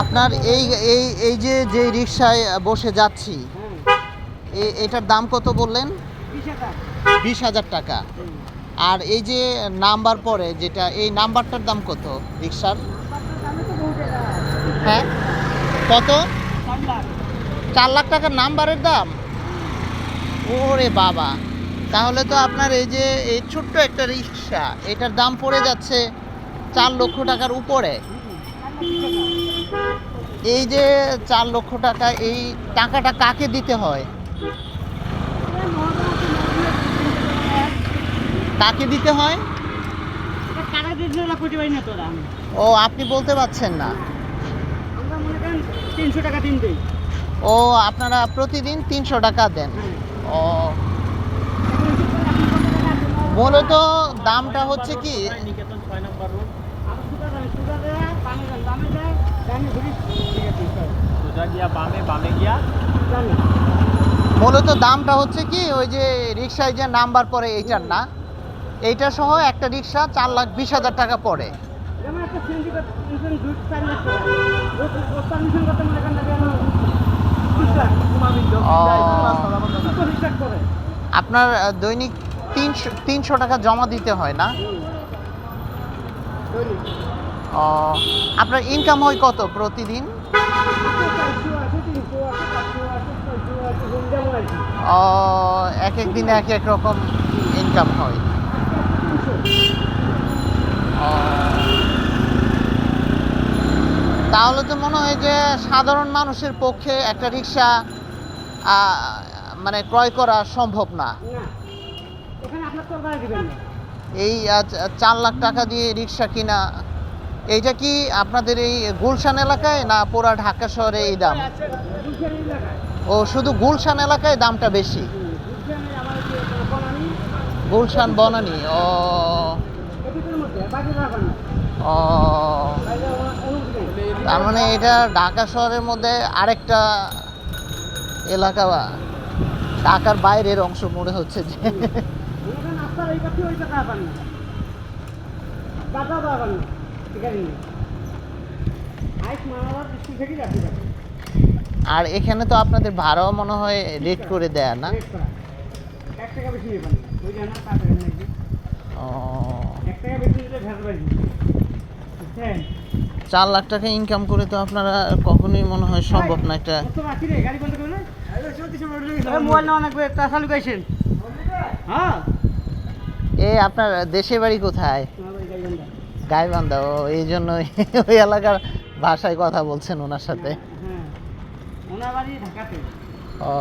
আপনার এই এই এই যে যে রিক্সায় বসে যাচ্ছি এটার দাম কত বললেন? বিশ হাজার টাকা। আর এই যে নাম্বার পরে, যেটা, এই নাম্বারটার দাম কত রিক্সার হ্যাঁ? কত? চার লাখ টাকার নাম্বারের দাম? ওরে বাবা! তাহলে তো আপনার এই যে, এই ছোট্ট একটা রিক্সা এটার দাম পড়ে যাচ্ছে চার লক্ষ টাকার উপরে। এই যে চার লক্ষ টাকা, এই টাকাটা কাকে দিতে হয়? কাকে দিতে হয়? ও, আপনি বলতে পারছেন না। ও, আপনারা প্রতিদিন তিনশো টাকা দেন। ও। মূলত দামটা হচ্ছে কি সোজা গিয়া বামে বামে গিয়া মূলত দামটা হচ্ছে কি ওই যে রিক্সায় যে নাম্বার পরে এইটার না? এইটা সহ একটা রিক্সা চার লাখ বিশ হাজার টাকা পড়ে। আপনার দৈনিক তিনশো তিনশো টাকা জমা দিতে হয় না? ও। আপনার ইনকাম হয় কত প্রতিদিন? ও এক এক দিনে এক এক রকম ইনকাম হয়। তাহলে তো মনে হয় যে সাধারণ মানুষের পক্ষে একটা রিক্সা মানে ক্রয় করা সম্ভব না। এই চার লাখ টাকা দিয়ে রিক্সা কিনা এইটা কি আপনাদের এই গুলশান এলাকায় না পুরা ঢাকা শহরে এই দাম? ও, শুধু গুলশান এলাকায় দামটা বেশি? গুলশানে বনানি, ও। ও। তার মানে এটা ঢাকা শহরের মধ্যে আরেকটা এলাকা বা? ঢাকার বাইরের অংশ মনে হচ্ছে যে। মনে আর এখানে তো আপনাদের ভাড়াও মনে হয় রেট করে দেয় না? চার লাখ টাকা ইনকাম করে তো আপনারা কখনোই মনে হয় সম্ভব না একটা কত বাকি রে গাড়ি বন্ধ করলে মোবাইল নেওয়া লাগবে তা চালু গাইছেন হ্যাঁ। এ আপনার দেশের বাড়ি কোথায়? গাইবান্ধা এই জন্যই ওই এলাকার ভাষায় কথা বলছেন ওনার সাথে। ও।